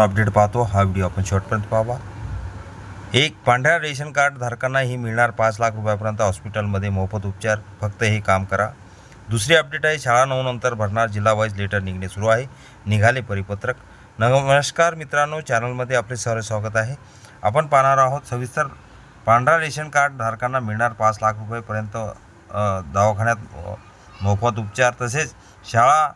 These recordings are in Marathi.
अपडेट पाहतो. हा व्हिडिओ आपण शेवटपर्यंत पाहावा. एक पांढऱ्या रेशन कार्ड धारकांनाही मिळणार पाच लाख रुपयापर्यंत हॉस्पिटलमध्ये मोफत उपचार. फक्त हे काम करा. दुसरी अपडेट आहे शाळा नऊ नंतर भरणार जिल्हा वाईज लेटर निघणे सुरू आहे. निघाले परिपत्रक. नमस्कार मित्रांनो चॅनलमध्ये आपले सर्व स्वागत आहे. आपण पाहणार आहोत सविस्तर पांढरा रेशन कार्ड धारकांना मिळणार पाच लाख रुपयेपर्यंत दवाखान्यात मोफत उपचार. तसेच शाळा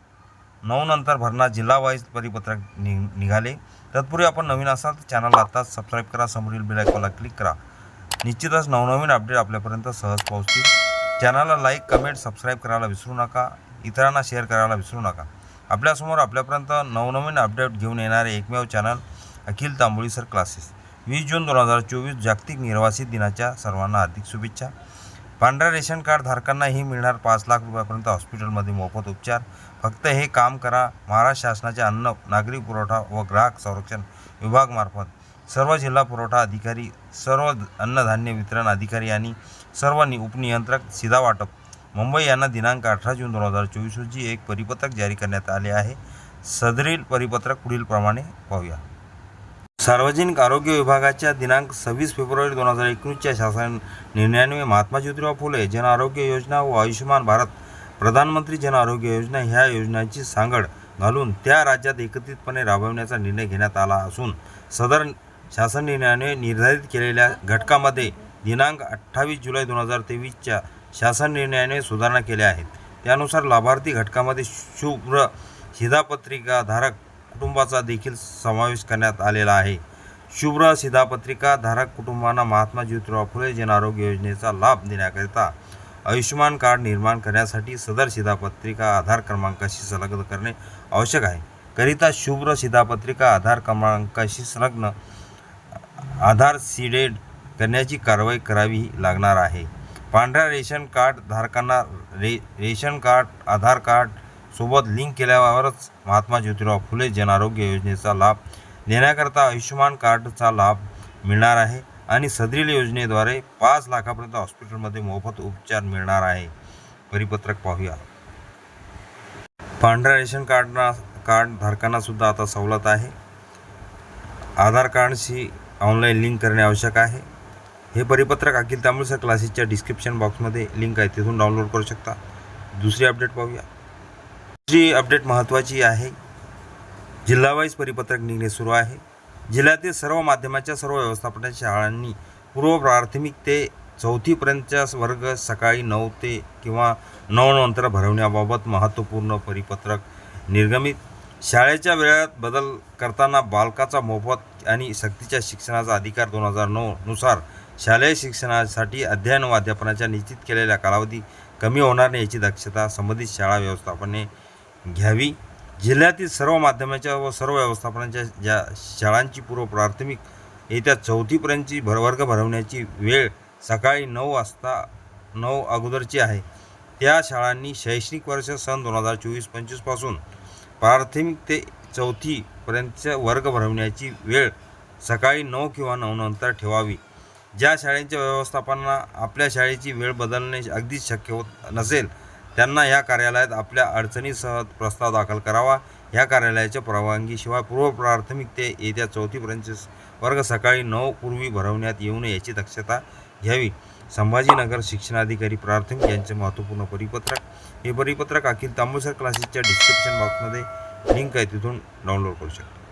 नऊ नंतर भरणार जिल्हा वाईज परिपत्रक नि निघाले. तत्पूर्वी आपण नवीन असाल तर चॅनलला आत्ताच सबस्क्राईब करा समोरील बेल आयकॉनला क्लिक करा. निश्चितच नवनवीन अपडेट आपल्यापर्यंत सहज पोहोचतील. चॅनलला लाईक कमेंट सबस्क्राईब करायला विसरू नका. इतरांना शेअर करायला विसरू नका. आपल्यासमोर आपल्यापर्यंत नवनवीन अपडेट घेऊन येणारे एकमेव channel Akhil Tamboli sir classes वीस जून दोन हजार चोवीस जागतिक निर्वासित दिनाच्या सर्वांना हार्दिक शुभेच्छा. पांढऱ्या रेशन कार्ड धारकांनाही मिळणार पाच लाख रुपयापर्यंत हॉस्पिटलमध्ये मोफत उपचार. फक्त हे काम करा. महाराष्ट्र शासनाचे अन्न नागरी पुरवठा व ग्राहक संरक्षण विभागमार्फत सर्व जिल्हा पुरवठा अधिकारी सर्व अन्नधान्य वितरण अधिकारी आणि सर्व नि उपनियंत्रक सीधा वाटप. मुंबई यांना दिनांक अठरा जून दोन हजार चोवीस रोजी एक परिपत्रक जारी करण्यात आले आहे. सदरील परिपत्रक पुढीलप्रमाणे पाहूया. सार्वजनिक आरोग्य विभागाच्या दिनांक सव्वीस फेब्रुवारी दोन हजार एकवीसच्या शासन निर्णयान्वये महात्मा ज्योतिराव फुले जन आरोग्य योजना व आयुष्यमान भारत प्रधानमंत्री जन आरोग्य योजना ह्या योजनांची सांगड घालून त्या राज्यात एकत्रितपणे राबवण्याचा निर्णय घेण्यात आला असून सदर शासन निर्णयाने निर्धारित केलेल्या घटकामध्ये दिनांक अठ्ठावीस जुलै दोन हजार तेवीसच्या शासन निर्णयाने सुधारणा केल्या आहेत. त्यानुसार लाभार्थी घटकामध्ये शुभ्र शिधापत्रिकाधारक कुटुंबाचा देखील समावेश करण्यात आलेला आहे. शुभ्र शिधापत्रिका धारक कुटुंबांना महात्मा ज्योतिराव फुले जन आरोग्य योजनेचा लाभ देण्याकरिता आयुष्यमान कार्ड निर्माण करण्यासाठी सदर शिधापत्रिका आधार क्रमांकाशी संलग्न करणे आवश्यक आहे. करिता शुभ्र शिधापत्रिका आधार क्रमांकाशी संलग्न आधार सीडेड करण्याची कारवाई करावी लागणार आहे. पांढऱ्या रेशन कार्ड धारकांना रे रेशन कार्ड आधार कार्ड सोबत लिंक केल्यावरच महात्मा ज्योतिराव फुले जन आरोग्य योजनेचा लाभ देण्याकरता आयुष्यमान कार्डचा लाभ मिळणार आहे आणि सदरील योजनेद्वारे पाच लाखापर्यंत हॉस्पिटलमध्ये मोफत उपचार मिळणार आहे. परिपत्रक पाहूया. पांढऱ्या रेशन कार्डना कार्ड धारकांना सुद्धा आता सवलत आहे. आधार कार्डशी ऑनलाईन लिंक करणे आवश्यक आहे. हे परिपत्रक अखिल तामिळसर क्लासेसच्या डिस्क्रिप्शन बॉक्समध्ये लिंक आहे तिथून डाउनलोड करू शकता. दुसरी अपडेट पाहूया. जी अपडेट महत्त्वाची आहे जिल्हावाईज परिपत्रक निघणे सुरू आहे. जिल्ह्यातील सर्व माध्यमाच्या सर्व व्यवस्थापनाच्या शाळांनी पूर्व प्राथमिक ते चौथीपर्यंतच्या वर्ग सकाळी नऊ ते किंवा नऊ नंतर भरवण्याबाबत महत्त्वपूर्ण परिपत्रक निर्गमित. शाळेच्या वेळात बदल करताना बालकाचा मोफत आणि सक्तीच्या शिक्षणाचा अधिकार दोन हजार नऊनुसार शालेय शिक्षणासाठी अध्ययन व अध्यापनाच्या निश्चित केलेल्या कालावधी कमी होणार नाही याची दक्षता संबंधित शाळा व्यवस्थापने घ्यावी. जिल्ह्यातील सर्व माध्यमाच्या व सर्व व्यवस्थापनाच्या ज्या शाळांची पूर्व प्राथमिक येत्या चौथीपर्यंतची भर वर्ग भरवण्याची वेळ सकाळी नऊ वाजता नऊ अगोदरची आहे. त्या शाळांनी शैक्षणिक वर्ष सन दोन हजार चोवीस पंचवीसपासून प्राथमिक ते चौथीपर्यंतच्या वर्ग भरवण्याची वेळ सकाळी नऊ किंवा नऊ नंतर ठेवावी. ज्या शाळेच्या व्यवस्थापनांना आपल्या शाळेची वेळ बदलणे अगदीच शक्य होत नसेल त्यांना या कार्यालयात आपल्या अडचणीसह प्रस्ताव दाखल करावा. या कार्यालयाच्या परवानगीशिवाय पूर्वप्राथमिक ते येत्या चौथीपर्यंतचे वर्ग सकाळी नऊ पूर्वी भरवण्यात येऊ नये याची दक्षता घ्यावी. संभाजीनगर शिक्षणाधिकारी प्राथमिक यांचे महत्त्वपूर्ण परिपत्रक. हे परिपत्रक अखिल तांबूसर क्लासेसच्या डिस्क्रिप्शन बॉक्समध्ये लिंक आहे. तिथून डाउनलोड करू शकता.